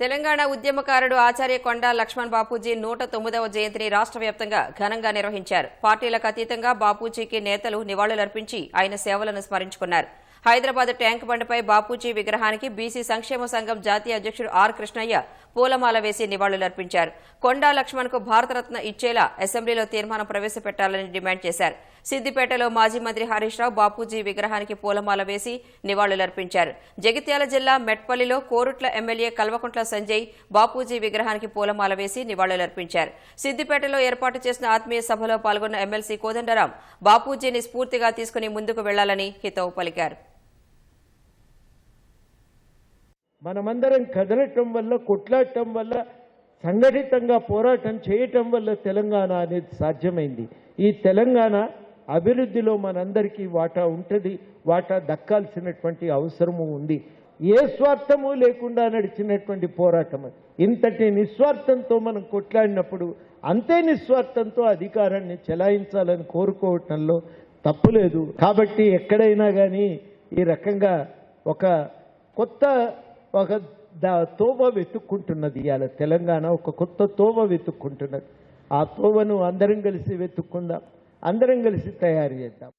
తెలంగాణ ఉద్యమకారుడు ఆచార్య కొండా లక్ష్మణ్ బాపూజీ నూట తొమ్మిదవ జయంతిని రాష్ట్ర వ్యాప్తంగా ఘనంగా నిర్వహించారు. పార్టీలకు అతీతంగా బాపూజీకి నేతలు నివాళులర్పించి ఆయన సేవలను స్మరించుకున్నారు. హైదరాబాద్ ట్యాంక్ బండ్పై బాపూజీ విగ్రహానికి బీసీ సంక్షేమ సంఘం జాతీయ అధ్యక్షుడు ఆర్ కృష్ణయ్య పూలమాల వేసి నివాళులర్పించారు. కొండా లక్ష్మణ్కు భారతరత్న ఇచ్చేలా అసెంబ్లీలో తీర్మానం ప్రవేశపెట్టాలని డిమాండ్ చేశారు. సిద్దిపేటలో మాజీ మంత్రి హరీష్ రావు బాపూజీ విగ్రహానికి పూలమాల వేసి నివాళులర్పించారు. జగిత్యాల జిల్లా మెట్పల్లిలో కోరుట్ల ఎమ్మెల్యే కల్వకుంట్ల సంజయ్ బాపూజీ విగ్రహానికి పూలమాల వేసి నివాళులర్పించారు. సిద్దిపేటలో ఏర్పాటు చేసిన ఆత్మీయ సభలో పాల్గొన్న ఎమ్మెల్సీ కోదండరాం బాపూజీని స్ఫూర్తిగా తీసుకుని ముందుకు వెళ్ళాలని హితవు పలికారు. మనమందరం కదలటం వల్ల కొట్లాడటం వల్ల సంఘటితంగా పోరాటం చేయటం వల్ల తెలంగాణ అనేది సాధ్యమైంది. ఈ తెలంగాణ అభివృద్ధిలో మనందరికీ వాటా ఉంటుంది వాటా దక్కాల్సినటువంటి అవసరము ఉంది. ఏ స్వార్థము లేకుండా నడిచినటువంటి పోరాటం ఇంతటి నిస్వార్థంతో మనం కొట్లాడినప్పుడు అంతే నిస్వార్థంతో అధికారాన్ని చెలాయించాలని కోరుకోవటంలో తప్పులేదు కాబట్టి ఎక్కడైనా కానీ ఈ రకంగా ఒక కొత్త ఒక తోవ వెతుక్కుంటున్నది ఇవాళ తెలంగాణ ఒక కొత్త తోవ వెతుక్కుంటున్నది. ఆ తోవను అందరం కలిసి వెతుక్కుందాం. అందరం కలిసి తయారు చేద్దాం.